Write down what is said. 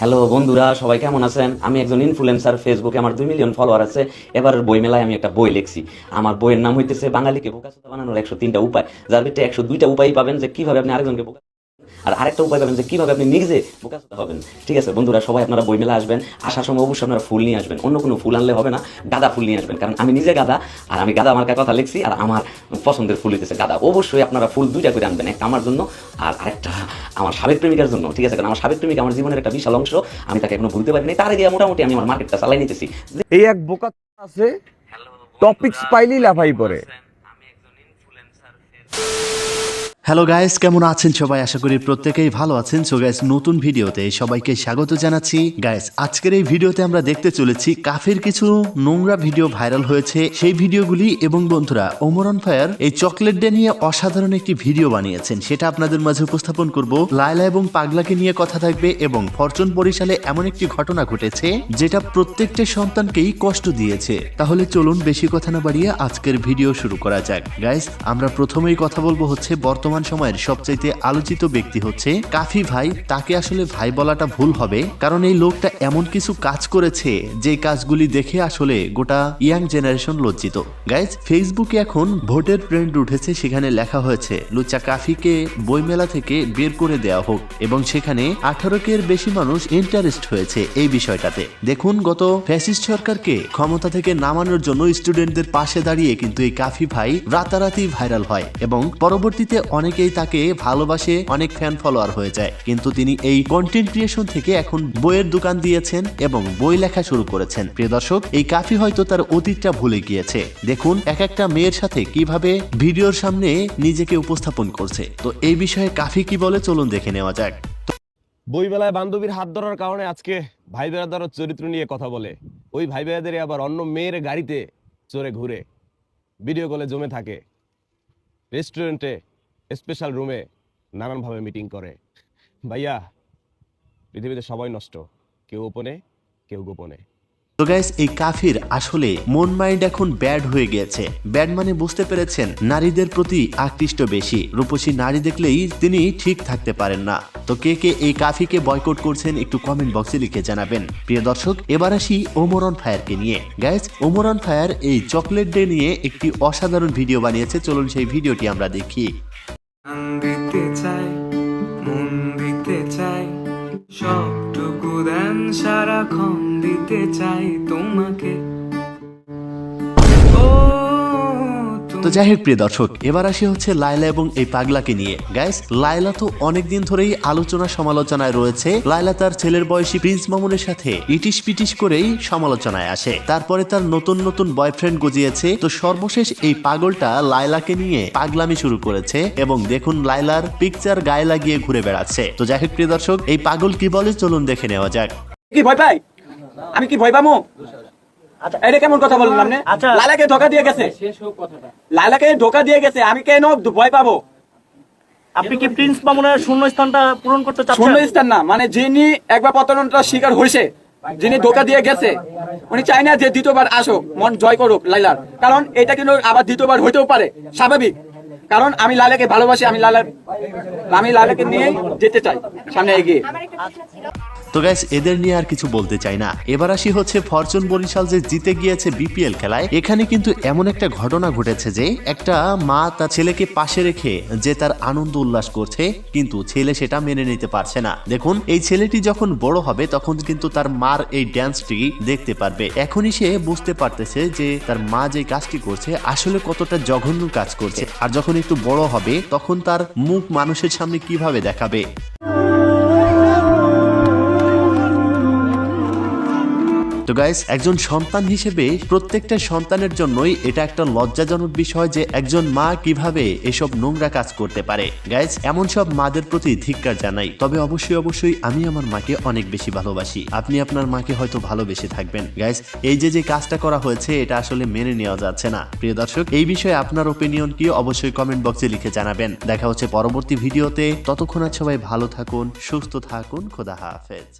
Hello বন্ধুরা, সবাই কেমন আছেন? আমি একজন ইনফ্লুয়েন্সার ফেসবুকে আমার দুই মিলিয়ন ফলোয়ার আছে। এবার বই মেলায় আমি একটা বই লিখছি। আমার বইয়ের নাম হইতেছে বাঙালিকে বোকাচোদা বানানোর একশো তিনটা উপায়। যার ভিতরে একশো দুইটা উপায় পাবেন যে কীভাবে আপনি আরেকজনকে বোকা আর আরেকটা উপায় পাবেন যে কীভাবে আপনি নিজে বোকাচোদা হবেন। ঠিক আছে বন্ধুরা সবাই আপনারা বই মেলা আসবেন। আসার সময় অবশ্যই আপনারা ফুল নিয়ে আসবেন। অন্য কোনো ফুল আনলে হবে না গাঁদা ফুল নিয়ে আসবেন। কারণ আমি নিজে গাঁদা আর আমি গাঁদা মার্কার কথা লিখছি আর আমার পছন্দের ফুল হইতেছে গাঁদা। অবশ্যই আপনারা ফুল দুইটা করে আনবেন একটা আমার জন্য আর আরেকটা আমার সাবেক প্রেমিকার জন্য। ঠিক আছে কারণ আমার সাবেক প্রেমিকা আমার জীবনের একটা বিশাল অংশ আমি তাকে এখনও ভুলতে পারিনি। তার আগে মোটামুটি আমি আমার মার্কেটটা চালাই নিতেছি। এই এক বোকা আছে টপিকস পাইলেই লাফাই পড়ে। হ্যালো গাইস কেমন আছেন সবাই? আশা করি প্রত্যেকেই ভালো আছেন। সো গাইস নতুন ভিডিওতে সবাইকে স্বাগত জানাচ্ছি। গাইস আজকের এই ভিডিওতে আমরা দেখতে চলেছি কাফের কিছু নোংরা ভিডিও ভাইরাল হয়েছে। সেই ভিডিওগুলি এবং বন্ধুরা ওমরন ফায়ার এই চকলেট ডে নিয়ে অসাধারণ একটি ভিডিও বানিয়েছেন। সেটা আপনাদের মাঝে উপস্থাপন করব। লায়লা এবং পাগলাকে নিয়ে কথা থাকবে এবং ফরচুন বরিশালে এমন একটি ঘটনা ঘটেছে যেটা প্রত্যেকটা সন্তানকেই কষ্ট দিয়েছে। তাহলে চলুন বেশি কথা না বাড়িয়ে আজকের ভিডিও শুরু করা যাক। গাইস আমরা প্রথমেই কথা বলব হচ্ছে বর্তমান সময়ের সবচাইতে আলোচিত ব্যক্তি হচ্ছে কাফি ভাই। তাকে আসলে ভাই বলাটা ভুল হবে, কারণ এই লোকটা এমন কিছু কাজ করেছে যে কাজগুলি দেখে আসলে গোটা ইয়াং জেনারেশন লজ্জিত। গাইজ ফেসবুকে এখন ভোটের ট্রেন্ড উঠেছে, সেখানে লেখা হয়েছে লুচা কাফিকে বইমেলা থেকে বের করে দেওয়া হোক। এবং সেখানে আঠারো এর বেশি মানুষ ইন্টারেস্ট হয়েছে এই বিষয়টাতে। দেখুন, গত ফ্যাসিস্ট সরকারকে ক্ষমতা থেকে নামানোর জন্য স্টুডেন্টদের পাশে দাঁড়িয়ে কিন্তু এই কাফি ভাই রাতারাতি ভাইরাল হয়। এবং পরবর্তীতে অনেকেই তাকে ভালোবাসে, অনেক ফ্যান ফলোয়ার হয়ে যায়। কিন্তু তিনি এই কন্টেন্ট ক্রিয়েশন থেকে এখন বইয়ের দোকান দিয়েছেন এবং বই লেখা শুরু করেছেন। প্রিয় দর্শক, এই কাফি হয়তো তার অতীতটা ভুলে গিয়েছে। দেখুন এক একটা মেয়ের সাথে কীভাবে ভিডিওর সামনে নিজেকে উপস্থাপন করছে। তো এই বিষয়ে কাফি কি বলে, চলুন দেখে নেওয়া যাক। বইবেলায় বান্ধবীর হাত ধরার কারণে আজকে ভাই বেড়াদার চরিত্র নিয়ে কথা বলে। ওই ভাই বেড়াদের আবার অন্য মেয়ের গাড়িতে চড়ে ঘুরে। ভিডিও কলে জমে থাকে। রেস্টুরেন্টে স্পেশাল রুমে নানানভাবে মিটিং করে। ভাইয়া, পৃথিবীতে সবাই নষ্ট, কেউ ওপনে, কেউ গোপনে। এই কাফির আসলে মন মাইন্ড এখন ব্যাড হয়ে গিয়েছে। ব্যাড মানে বুঝতে পেরেছেন, নারীদের প্রতি আকৃষ্ট বেশি। রূপসী নারী দেখলেই তিনি ঠিক থাকতে পারেন না। তো কে কে এই কাফিকে বয়কট করছেন একটু কমেন্ট বক্সে লিখে জানাবেন। প্রিয় দর্শক, এবার আসি ওমরন ফায়ারকে নিয়ে। গাইস ওমরন ফায়ার এই চকলেট ডে নিয়ে একটি অসাধারণ ভিডিও বানিয়েছে। চলুন সেই ভিডিওটি আমরা দেখি। প্রাণ দিতে চাই মন দিতে চাই সবটুকু দেন সারাক্ষণ দিতে চাই তোমাকে। যাই হোক প্রিয় দর্শক, এবার আসি হচ্ছে লাইলা এবং এই পাগলাকে নিয়ে। গাইস লাইলা তো অনেকদিন ধরেই আলোচনা সমালোচনায় রয়েছে। লাইলা তার ছেলের বয়সী প্রিন্স মামুনের সাথে ইটিস পিটিস করেই সমালোচনায় আসে। তারপরে তার নতুন নতুন বয়ফ্রেন্ড গজিয়েছে। তো সর্বশেষ এই পাগলটা লাইলাকে নিয়ে পাগলামি শুরু করেছে এবং দেখুন লাইলার পিকচার গায়ে লাগিয়ে ঘুরে বেড়াচ্ছে। তো যাই হোক, প্রিয় দর্শক, এই পাগল কি বলে চলুন দেখে নেওয়া যাক। কি ভয় পাই? আমি কি ভয় পাবো? এটা কেমন কথা বললাম না লালাকে ধোকা দিয়ে গেছে। লালাকে ধোকা দিয়ে গেছে আমি কেন ভয় পাবো? আপনি কি প্রিন্স মামুনের শূন্য স্থানটা পূরণ করতে শূন্য স্থান না মানে যিনি একবার পতনটা শিকার হয়েছে যিনি ধোকা দিয়ে গেছে উনি চাই না যে দ্বিতীয়বার আসুক মন জয় করুক লাইলার কারণ এটা কিন্তু আবার দ্বিতীয়বার হইতেও পারে স্বাভাবিক। কারণ আমি লালাকে ভালোবাসি আমি লালার আমি লালাকে নিয়ে যেতে চাই সামনে এগিয়ে। তো গ্যাস এদের নিয়ে আর কিছু বলতে চাই না। এবার আসি হচ্ছে ফরচুন বরিশাল যে জিতে গিয়েছে বিপিএল খেলায়। এখানে কিন্তু এমন একটা ঘটনা ঘটেছে যে একটা মা তার ছেলেকে পাশে রেখে যে তার আনন্দ উল্লাস করছে, কিন্তু ছেলে সেটা মেনে নিতে পারছে না। দেখুন, এই ছেলেটি যখন বড় হবে, তখন কিন্তু তার মার এই ড্যান্সটি দেখতে পারবে। এখনই সে বুঝতে পারতেছে যে তার মা যে কাজটি করছে, আসলে কতটা জঘন্য কাজ করছে। আর যখন একটু বড় হবে, তখন তার মুখ মানুষের সামনে কীভাবে দেখাবে? তো গাইস একজন সন্তান হিসেবে প্রত্যেকটা সন্তানের জন্যই এটা একটা লজ্জাজনক বিষয় যে একজন মা কীভাবে এসব নোংরা কাজ করতে পারে। গাইস এমন সব মাদের প্রতি ধিক্কার জানাই। তবে অবশ্যই অবশ্যই আমি আমার মাকে অনেক বেশি ভালোবাসি। আপনি আপনার মাকে হয়তো ভালোবেসে থাকবেন। গাইস এই যে যে কাজটা করা হয়েছে, এটা আসলে মেনে নেওয়া যাচ্ছে না। প্রিয় দর্শক, এই বিষয়ে আপনার ওপিনিয়ন কি অবশ্যই কমেন্ট বক্সে লিখে জানাবেন। দেখা হচ্ছে পরবর্তী ভিডিওতে ততক্ষণ আর সবাই ভালো থাকুন, সুস্থ থাকুন, খোদা হাফেজ।